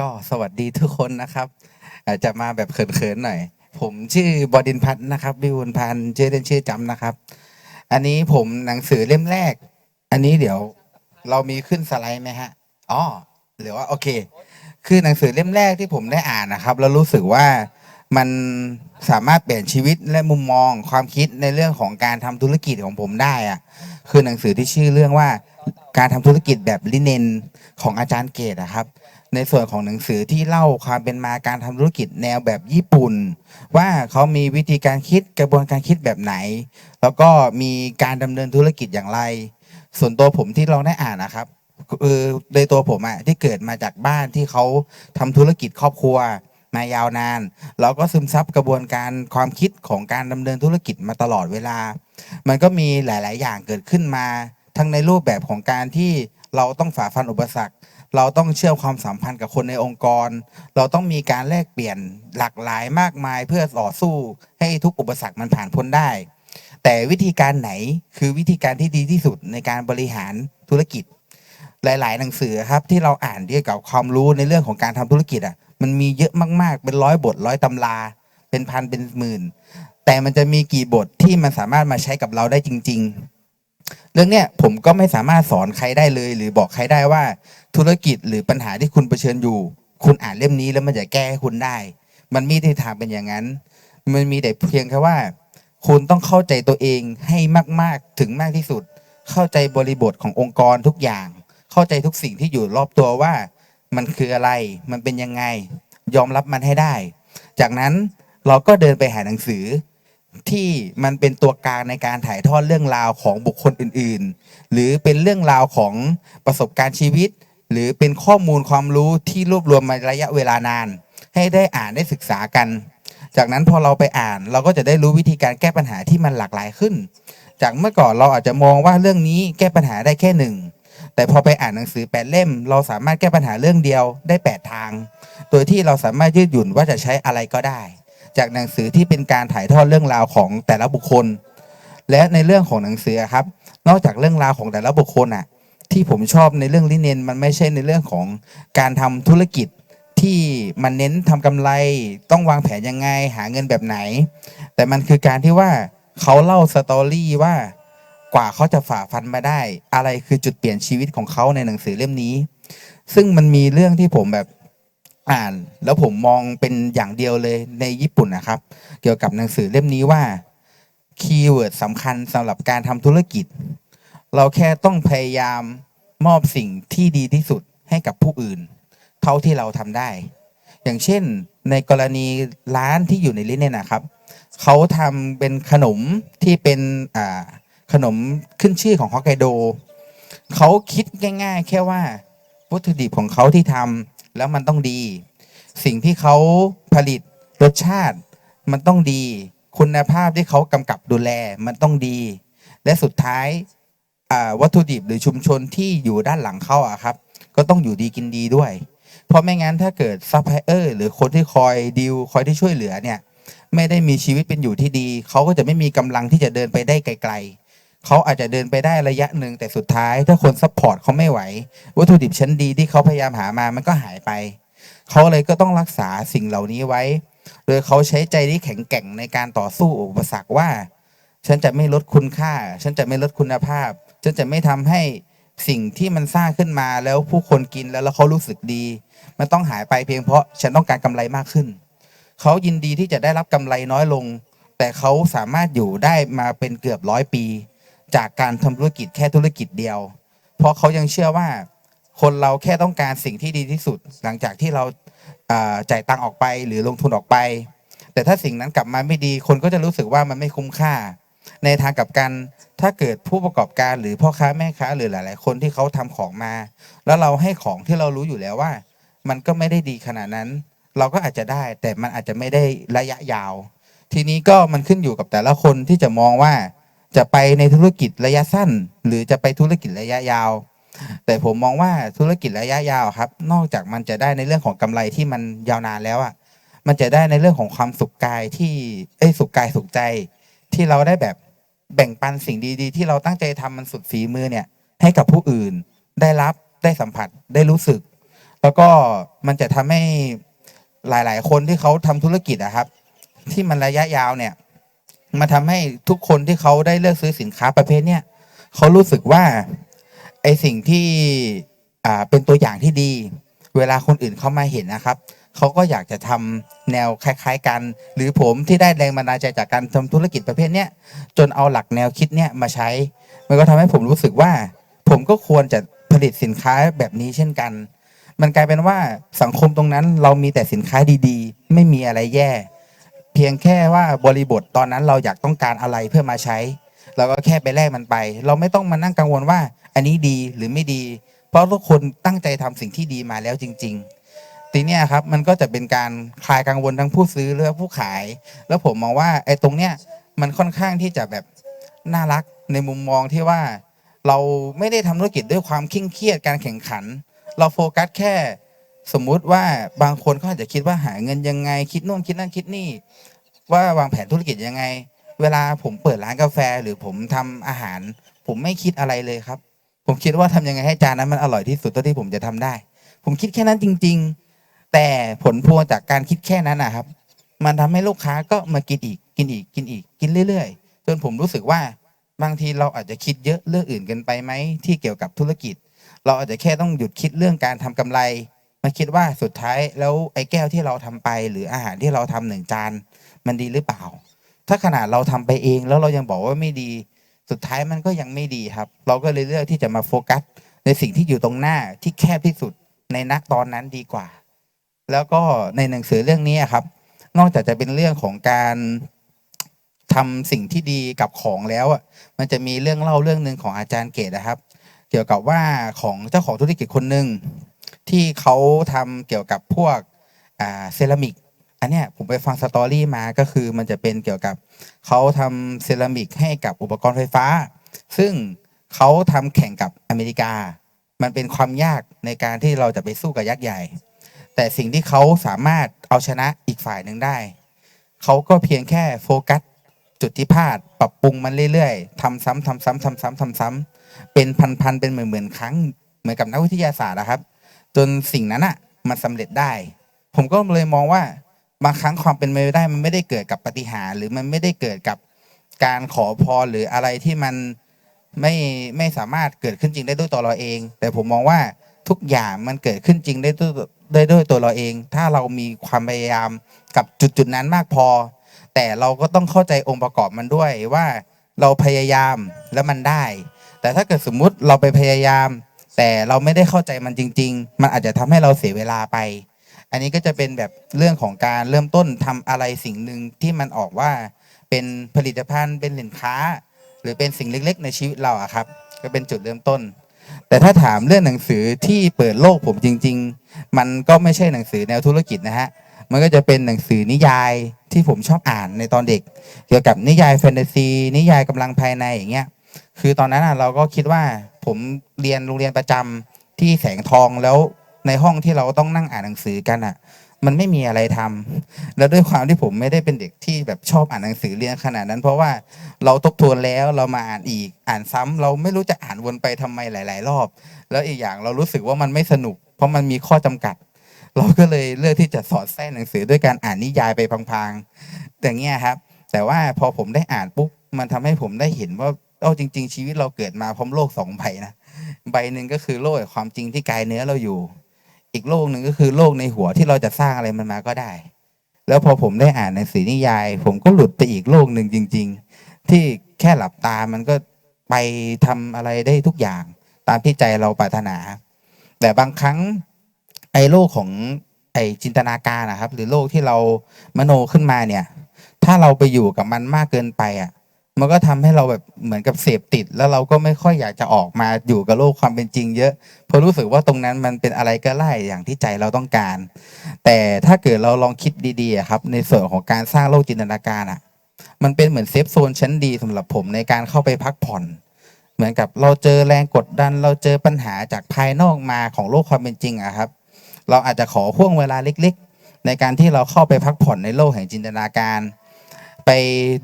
ก็สวัสดีทุกคนนะครับ อาจจะมาแบบเขินๆหน่อย ผมชื่อบดินพัฒน์นะครับวิบูลพันธ์ชื่อเล่นชื่อจำนะครับ อันนี้ผมหนังสือเล่มแรก อันนี้เดี๋ยวเรามีขึ้นสไลด์ไหมฮะอ๋อหรือว่าโอเค คือหนังสือเล่มแรกที่ผมได้อ่านนะครับ แล้วรู้สึกว่ามันสามารถเปลี่ยนชีวิตและมุมมองความคิดในเรื่องของการทำธุรกิจของผมได้อะคือหนังสือที่ชื่อเรื่องว่าการทำธุรกิจแบบลิเนนของอาจารย์เกตนะครับ ในส่วนของหนังสือที่เล่าความเป็นมาการทำธุรกิจแนวแบบญี่ปุ่น ว่าเขามีวิธีการคิดกระบวนการคิดแบบไหน แล้วก็มีการดำเนินธุรกิจอย่างไร ส่วนตัวผมที่เราได้อ่านนะครับคือโดยตัวผมอะที่เกิดมาจากบ้านที่เขาทำธุรกิจครอบครัวมายาวนาน เราก็ซึมซับกระบวนการความคิดของการดำเนินธุรกิจมาตลอดเวลา มันก็มีหลาย ๆ อย่างเกิดขึ้นมา ทั้งในรูปแบบของการที่เราต้องฝ่าฟันอุปสรรค เราต้องเชื่อมความสัมพันธ์กับคนในองค์กร เราต้องมีการแลกเปลี่ยนหลากหลายมากมายเพื่อต่อสู้ให้ทุกอุปสรรคมันผ่านพ้นได้ แต่วิธีการไหนคือวิธีการที่ดีที่สุดในการบริหารธุรกิจ หลาย ๆ หนังสือครับที่เราอ่านเกี่ยวกับความรู้ในเรื่องของการทำธุรกิจอะมันมีเยอะมาก ๆ เป็นร้อยบทร้อยตำรา เป็นพันเป็นหมื่น แต่มันจะมีกี่บทที่มันสามารถมาใช้กับเราได้จริง ๆ เรื่องเนี้ยผมก็ไม่สามารถสอนใครได้เลย หรือบอกใครได้ว่า ธุรกิจหรือปัญหาที่คุณเผชิญอยู่ คุณอ่านเล่มนี้แล้วมันจะแก้ให้คุณได้ มันม่ได้ทางเป็นอย่างนั้น มันมีแต่เพียงแค่ว่า คุณต้องเข้าใจตัวเองให้มาก ๆ ถึงมากที่สุด เข้าใจบริบทขององค์กรทุกอย่าง เข้าใจทุกสิ่งที่อยู่รอบตัวว่า มันคืออะไร มันเป็นยังไง ยอมรับมันให้ได้ จากนั้นเราก็เดินไปหาหนังสือ ที่มันเป็นตัวกลางในการถ่ายทอดเรื่องราวของบุคคลอื่น ๆ หรือเป็นเรื่องราวของประสบการณ์ชีวิต หรือเป็นข้อมูลความรู้ที่รวบรวมมาระยะเวลานาน ให้ได้อ่านได้ศึกษากัน จากนั้นพอเราไปอ่านเราก็จะได้รู้วิธีการแก้ปัญหาที่มันหลากหลายขึ้น จากเมื่อก่อนเราอาจจะมองว่าเรื่องนี้แก้ปัญหาได้แค่หนึ่งแต่พอไปอ่านหนังสือแปดเล่ม เราสามารถแก้ปัญหาเรื่องเดียวได้แปดทาง โดยที่เราสามารถยืดหยุ่นว่าจะใช้อะไรก็ได้ จากหนังสือที่เป็นการถ่ายทอดเรื่องราวของแต่ละบุคคล และในเรื่องของหนังสือครับ นอกจากเรื่องราวของแต่ละบุคคลอะที่ผมชอบในเรื่องลิเนนมันไม่ใช่ในเรื่องของการทำธุรกิจที่มันเน้นทำกำไรต้องวางแผนยังไงหาเงินแบบไหน แต่มันคือการที่ว่าเขาเล่าสตอรี่ว่ากว่าเขาจะฝ่าฟันมาได้ อะไรคือจุดเปลี่ยนชีวิตของเขาในหนังสือเล่มนี้ ซึ่งมันมีเรื่องที่ผมแบบ อ่านแล้วผมมองเป็นอย่างเดียวเลยในญี่ปุ่นนะครับ เกี่ยวกับหนังสือเล่มนี้ว่าคีย์เวิร์ดสำคัญสำหรับการทำธุรกิจ เราแค่ต้องพยายามมอบสิ่งที่ดีที่สุดให้กับผู้อื่น เท่าที่เราทำได้ อย่างเช่นในกรณีร้านที่อยู่ในลิสต์เนี่ยนะครับ เขาทำเป็นขนมที่เป็นขนมขึ้นชื่อของฮอกไกโดเขาคิดง่าย ๆ แค่ว่าวัตถุดิบของเขาที่ทำ แล้วมันต้องดี สิ่งที่เขาผลิตรสชาติ มันต้องดี คุณภาพที่เขากำกับดูแลมันต้องดี และสุดท้ายวัตถุดิบหรือชุมชนที่อยู่ด้านหลังเขาอะครับ ก็ต้องอยู่ดีกินดีด้วย เพราะไม่งั้นถ้าเกิดซัพพลายเออร์หรือคนที่คอยดีลคอยที่ช่วยเหลือเนี่ยไม่ได้มีชีวิตเป็นอยู่ที่ดี เขาก็จะไม่มีกำลังที่จะเดินไปได้ไกล เขาอาจจะเดินไปได้ระยะหนึ่งแต่สุดท้าย ถ้าคนซัพพอร์ตเขาไม่ไหว วัตถุดิบชั้นดีที่เขาพยายามหามามันก็หายไปเขาเลยก็ต้องรักษาสิ่งเหล่านี้ไว้ โดยเขาใช้ใจที่แข็งแกร่งในการต่อสู้อุปสรรคว่า ฉันจะไม่ลดคุณค่า ฉันจะไม่ลดคุณภาพ ฉันจะไม่ทำให้สิ่งที่มันสร้างขึ้นมาแล้วผู้คนกินแล้วแล้วเขารู้สึกดี มันต้องหายไปเพียงเพราะฉันต้องการกำไรมากขึ้น เขายินดีที่จะได้รับกำไรน้อยลง แต่เขาสามารถอยู่ได้มาเป็นเกือบร้อยปี จากการทำธุรกิจแค่ธุรกิจเดียว เพราะเขายังเชื่อว่าคนเราแค่ต้องการสิ่งที่ดีที่สุด หลังจากที่เราจ่ายตังค์ออกไปหรือลงทุนออกไป แต่ถ้าสิ่งนั้นกลับมาไม่ดีคนก็จะรู้สึกว่ามันไม่คุ้มค่า ในทางกลับกันถ้าเกิดผู้ประกอบการหรือพ่อค้าแม่ค้าหรือหลาย ๆ คนที่เขาทำของมา แล้วเราให้ของที่เรารู้อยู่แล้วว่า มันก็ไม่ได้ดีขนาดนั้น เราก็อาจจะได้ แต่มันอาจจะไม่ได้ระยะยาว ทีนี้ก็มันขึ้นอยู่กับแต่ละคนที่จะมองว่า จะไปในธุรกิจระยะสั้น หรือจะไปธุรกิจระยะยาว แต่ผมมองว่าธุรกิจระยะยาวครับ นอกจากมันจะได้ในเรื่องของกำไรที่มันยาวนานแล้วอะมันจะได้ในเรื่องของความสุขกายที่เอ้สุขกายสุขใจ ที่เราได้แบบแบ่งปันสิ่งดีๆ ที่เราตั้งใจทำมันสุดฝีมือเนี่ย ให้กับผู้อื่นได้รับได้สัมผัสได้รู้สึก แล้วก็มันจะทำให้หลาย ๆ คนที่เขาทำธุรกิจอะครับ ที่มันระยะยาวเนี่ย มาทำให้ทุกคนที่เขาได้เลือกซื้อสินค้าประเภทเนี้ยเขารู้สึกว่าไอสิ่งที่อ่าเป็นตัวอย่างที่ดี เวลาคนอื่นเข้ามาเห็นนะครับเขาก็อยากจะทำแนวคล้าย ๆ กัน หรือผมที่ได้แรงบันดาลใจจากการทำธุรกิจประเภทเนี้ยจนเอาหลักแนวคิดเนี้ยมาใช้ มันก็ทำให้ผมรู้สึกว่า ผมก็ควรจะผลิตสินค้าแบบนี้เช่นกัน มันกลายเป็นว่าสังคมตรงนั้นเรามีแต่สินค้าดีๆ ไม่มีอะไรแย่ เพียงแค่ว่าบริบทตอนนั้นเราอยากต้องการอะไรเพื่อมาใช้ เราก็แค่ไปแลกมันไป เราไม่ต้องมานั่งกังวลว่า อันนี้ดีหรือไม่ดี เพราะทุกคนตั้งใจทำสิ่งที่ดีมาแล้วจริง ๆ ทีเนี้ยครับมันก็จะเป็นการคลายกังวลทั้งผู้ซื้อและผู้ขาย แล้วผมมองว่าไอ้ตรงเนี้ยมันค่อนข้างที่จะแบบน่ารักในมุมมองที่ว่าเราไม่ได้ทำธุรกิจด้วยความเคร่งเครียดการแข่งขัน เราโฟกัสแค่ สมมุติว่าบางคนเขาอาจจะคิดว่าหาเงินยังไง คิดนู่นคิดนั่นคิดนี่ ว่าวางแผนธุรกิจยังไง เวลาผมเปิดร้านกาแฟหรือผมทำอาหาร ผมไม่คิดอะไรเลยครับ ผมคิดว่าทำยังไงให้จานนั้นมันอร่อยที่สุดเท่าที่ผมจะทำได้ ผมคิดแค่นั้นจริง ๆ แต่ผลพวงจากการคิดแค่นั้นนะครับ มันทำให้ลูกค้าก็มากินอีกกินอีกกินอีกกินเรื่อย ๆ จนผมรู้สึกว่าบางทีเราอาจจะคิดเยอะเรื่องอื่นกันไปไหมที่เกี่ยวกับธุรกิจ เราอาจจะแค่ต้องหยุดคิดเรื่องการทำกำไร มาคิดว่าสุดท้ายแล้วไอ้แก้วที่เราทำไป หรืออาหารที่เราทำหนึ่งจานมันดีหรือเปล่า ถ้าขนาดเราทำไปเองแล้วเรายังบอกว่าไม่ดี สุดท้ายมันก็ยังไม่ดีครับ เราก็เลยเลือกที่จะมาโฟกัส ในสิ่งที่อยู่ตรงหน้าที่แคบที่สุดในนักตอนนั้นดีกว่า แล้วก็ในหนังสือเรื่องนี้ครับ นอกจากจะเป็นเรื่องของการทำสิ่งที่ดีกับของแล้วอะมันจะมีเรื่องเล่าเรื่องหนึ่งของอาจารย์เกตนะครับ เกี่ยวกับว่าของเจ้าของธุรกิจคนหนึ่ง ที่เขาทำเกี่ยวกับพวกเซรามิกอันเนี้ยผมไปฟังสตอรี่มาก็คือมันจะเป็นเกี่ยวกับเขาทำเซรามิกให้กับอุปกรณ์ไฟฟ้า ซึ่งเขาทำแข่งกับอเมริกา มันเป็นความยากในการที่เราจะไปสู้กับยักษ์ใหญ่ แต่สิ่งที่เขาสามารถเอาชนะอีกฝ่ายหนึ่งได้ เขาก็เพียงแค่โฟกัสจุดที่พลาดปรับปรุงมันเรื่อยๆทำซ้ำทำซ้ำทำซ้ำทำซ้ำเป็นพันๆเป็นหมื่นๆครั้งเหมือนกับนักวิทยาศาสตร์นะครับ จนสิ่งนั้นอะมันสำเร็จได้ ผมก็เลยมองว่าบางครั้งความเป็นไปไได้มันไม่ได้เกิดกับปฏิหารหรือมันไม่ได้เกิดกับการขอพรหรืออะไรที่มันไม่ไม่สามารถเกิดขึ้นจริงได้ด้วยตัวเราเอง แต่ผมมองว่าทุกอย่างมันเกิดขึ้นจริงได้ด้วยได้ด้วยตัวเราเอง ถ้าเรามีความพยายามกับจุดจุดนั้นมากพอ แต่เราก็ต้องเข้าใจองค์ประกอบมันด้วยว่าเราพยายามแล้วมันได้ แต่ถ้าเกิดสมมุติเราไปพยายาม แต่เราไม่ได้เข้าใจมันจริง ๆ มันอาจจะทำให้เราเสียเวลาไป อันนี้ก็จะเป็นแบบเรื่องของการเริ่มต้นทำอะไรสิ่งหนึ่งที่มันออกว่าเป็นผลิตภัณฑ์เป็นสินค้า หรือเป็นสิ่งเล็ก ๆ ในชีวิตเราอะครับ ก็เป็นจุดเริ่มต้น แต่ถ้าถามเรื่องหนังสือที่เปิดโลกผมจริง ๆ มันก็ไม่ใช่หนังสือแนวธุรกิจนะฮะมันก็จะเป็นหนังสือนิยายที่ผมชอบอ่านในตอนเด็ก เกี่ยวกับนิยายแฟนตาซีนิยายกำลังภายในอย่างเงี้ยคือตอนนั้นเราก็คิดว่า ผมเรียนโรงเรียนประจำที่แสงทองแล้วในห้องที่เราต้องนั่งอ่านหนังสือกันอะมันไม่มีอะไรทำแล้วด้วยความที่ผมไม่ได้เป็นเด็กที่แบบชอบอ่านหนังสือเรียนขนาดนั้น เพราะว่าเราทบทวนแล้วเรามาอ่านอีกอ่านซ้ำเราไม่รู้จะอ่านวนไปทำไมหลาย ๆ รอบ แล้วอีกอย่างเรารู้สึกว่ามันไม่สนุก เพราะมันมีข้อจำกัด เราก็เลยเลือกที่จะสอดแทรกหนังสือด้วยการอ่านนิยายไปพางๆอย่างเงี้ยครับ แต่ว่าพอผมได้อ่านปุ๊บมันทำให้ผมได้เห็นว่า เอ้าจริง ๆ ชีวิตเราเกิดมาพร้อมโลกสองใบนะใบหนึ่งก็คือโลกความจริงที่กายเนื้อเราอยู่ อีกโลกหนึ่งก็คือโลกในหัวที่เราจะสร้างอะไรมันมาก็ได้ แล้วพอผมได้อ่านหนังสือนิยาย ผมก็หลุดไปอีกโลกหนึ่งจริง ๆ ที่แค่หลับตามันก็ไปทำอะไรได้ทุกอย่างตามที่ใจเราปรารถนา แต่บางครั้งไอ้โลกของไอ้จินตนาการนะครับ หรือโลกที่เรามโนขึ้นมาเนี่ย ถ้าเราไปอยู่กับมันมากเกินไปอะ มันก็ทำให้เราแบบเหมือนกับเสพติด แล้วเราก็ไม่ค่อยอยากจะออกมาอยู่กับโลกความเป็นจริง เยอะเพราะรู้สึกว่าตรงนั้นมันเป็นอะไรก็ไล่อย่างที่ใจเราต้องการ แต่ถ้าเกิดเราลองคิดดีๆครับในส่วนของการสร้างโลกจินตนาการอะ มันเป็นเหมือนเซฟโซนชั้นดีสำหรับผมในการเข้าไปพักผ่อน เหมือนกับเราเจอแรงกดดัน เราเจอปัญหาจากภายนอกมาของโลกความเป็นจริงอะครับ เราอาจจะขอห่วงเวลาเล็ก ๆ ในการที่เราเข้าไปพักผ่อนในโลกแห่งจินตนาการ ไป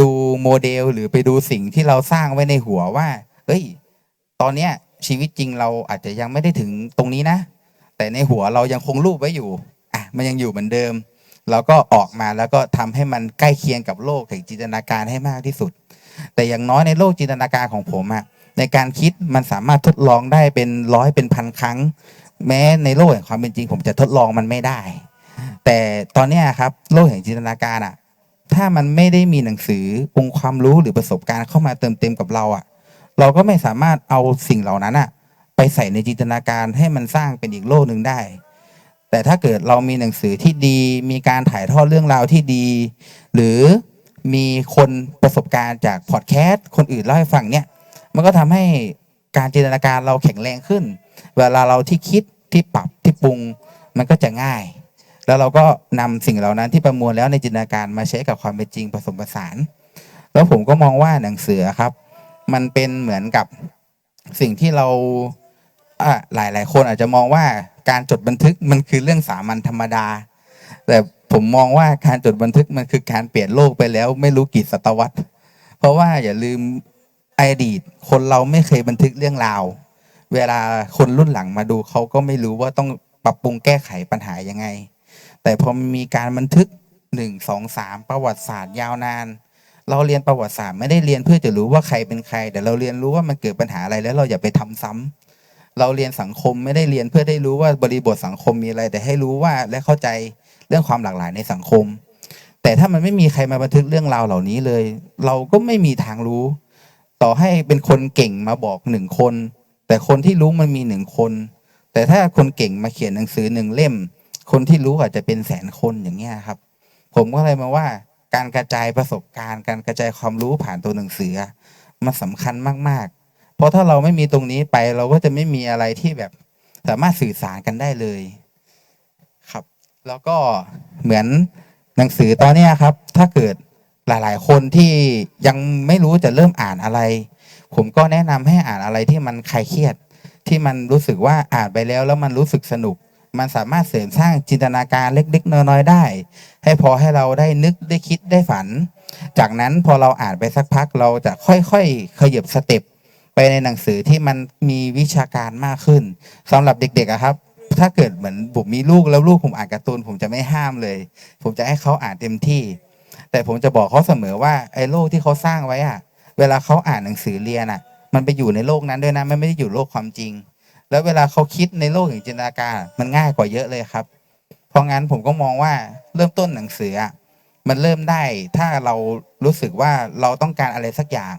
ดูโมเดลหรือไปดูสิ่งที่เราสร้างไว้ในหัวว่าเอ้ย ตอนเนี้ยชีวิตจริงเราอาจจะยังไม่ได้ถึงตรงนี้นะ แต่ในหัวเรายังคงรูปไว้อยู่ อะ มันยังอยู่เหมือนเดิม เราก็ออกมาแล้วก็ทำให้มันใกล้เคียงกับโลกแห่งจินตนาการให้มากที่สุด แต่อย่างน้อยในโลกจินตนาการของผมอะในการคิดมันสามารถทดลองได้เป็นร้อยเป็นพันครั้ง แม้ในโลกแห่งความเป็นจริง ผมจะทดลองมันไม่ได้ แต่ตอนนี้ครับโลกแห่งจินตนาการอะ ถ้ามันไม่ได้มีหนังสือองค์ความรู้หรือประสบการณ์เข้ามาเติมเต็มกับเราอะเราก็ไม่สามารถเอาสิ่งเหล่านั้นอะไปใส่ในจินตนาการให้มันสร้างเป็นอีกโลกหนึ่งได้ แต่ถ้าเกิดเรามีหนังสือที่ดี มีการถ่ายทอดเรื่องราวที่ดี หรือมีคนประสบการณ์จากพอดแคสต์คนอื่นเล่าให้ฟังเนี่ย มันก็ทำให้การจินตนาการเราแข็งแรงขึ้น เวลาเราที่คิดที่ปรับที่ปรุงมันก็จะง่าย แล้วเราก็นำสิ่งเหล่านั้นที่ประมวลแล้วในจินตนาการมาใช้กับความเป็นจริงผสมผสาน แล้วผมก็มองว่าหนังสือครับ มันเป็นเหมือนกับสิ่งที่เราอะหลายหลายคนอาจจะมองว่าการจดบันทึกมันคือเรื่องสามัญธรรมดา แต่ผมมองว่าการจดบันทึกมันคือการเปลี่ยนโลกไปแล้วไม่รู้กี่ศตวรรษ เพราะว่าอย่าลืมอดีต คนเราไม่เคยบันทึกเรื่องราว เวลาคนรุ่นหลังมาดูเขาก็ไม่รู้ว่าต้องปรับปรุงแก้ไขปัญหายังไง แต่พอมีการบันทึกหนึ่งสองสามประวัติศาสตร์ยาวนาน เราเรียนประวัติศาสตร์ไม่ได้เรียนเพื่อจะรู้ว่าใครเป็นใคร แต่เราเรียนรู้ว่ามันเกิดปัญหาอะไรแล้วเราอย่าไปทำซ้ำเราเรียนสังคมไม่ได้เรียนเพื่อได้รู้ว่าบริบทสังคมมีอะไร แต่ให้รู้ว่าและเข้าใจเรื่องความหลากหลายในสังคม แต่ถ้ามันไม่มีใครมาบันทึกเรื่องราวเหล่านี้เลย เราก็ไม่มีทางรู้ ต่อให้เป็นคนเก่งมาบอกหนึ่งคน แต่คนที่รู้มันมีหนึ่งคน แต่ถ้าคนเก่งมาเขียนหนังสือหนึ่งเล่ม คนที่รู้อาจจะเป็นแสนคนอย่างเงี้ยครับ ผมก็เลยมาว่าการกระจายประสบการณ์ การกระจายความรู้ผ่านตัวหนังสือมันสำคัญมากๆ เพราะถ้าเราไม่มีตรงนี้ไปเราก็จะไม่มีอะไรที่แบบสามารถสื่อสารกันได้เลยครับ แล้วก็เหมือนหนังสือตอนนี้ครับ ถ้าเกิดหลายๆ คนที่ยังไม่รู้จะเริ่มอ่านอะไร ผมก็แนะนำให้อ่านอะไรที่มันคลายเครียด ที่มันรู้สึกว่าอ่านไปแล้วแล้วมันรู้สึกสนุก มันสามารถเสริมสร้างจินตนาการเล็ก ๆ น้อยๆได้ ให้พอให้เราได้นึกได้คิดได้ฝัน จากนั้นพอเราอ่านไปสักพักเราจะค่อยๆขยับสเต็ปไปในหนังสือที่มันมีวิชาการมากขึ้นสำหรับเด็กๆครับ ถ้าเกิดเหมือนผมมีลูกแล้วลูกผมอ่านการ์ตูนผมจะไม่ห้ามเลย ผมจะให้เขาอ่านเต็มที่ แต่ผมจะบอกเขาเสมอว่าไอ้โลกที่เขาสร้างไว้อะเวลาเขาอ่านหนังสือเรียนอะมันไปอยู่ในโลกนั้นด้วยนะมันไม่ได้อยู่โลกความจริง แล้วเวลาเขาคิดในโลกแห่งจินตนาการ มันง่ายกว่าเยอะเลยครับ เพราะงั้นผมก็มองว่าเริ่มต้นหนังสือมันเริ่มได้ถ้าเรารู้สึกว่าเราต้องการอะไรสักอย่าง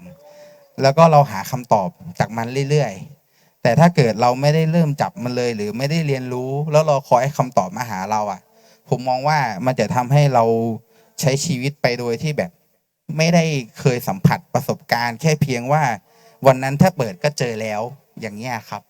แล้วก็เราหาคำตอบจากมันเรื่อยๆ แต่ถ้าเกิดเราไม่ได้เริ่มจับมันเลย หรือไม่ได้เรียนรู้ แล้วเราคอยให้คำตอบมาหาเราอะ ผมมองว่ามันจะทำให้เราใช้ชีวิตไปโดยที่แบบไม่ได้เคยสัมผัสประสบการณ์ แค่เพียงว่าวันนั้นถ้าเปิดก็เจอแล้วอย่างเงี้ยครับ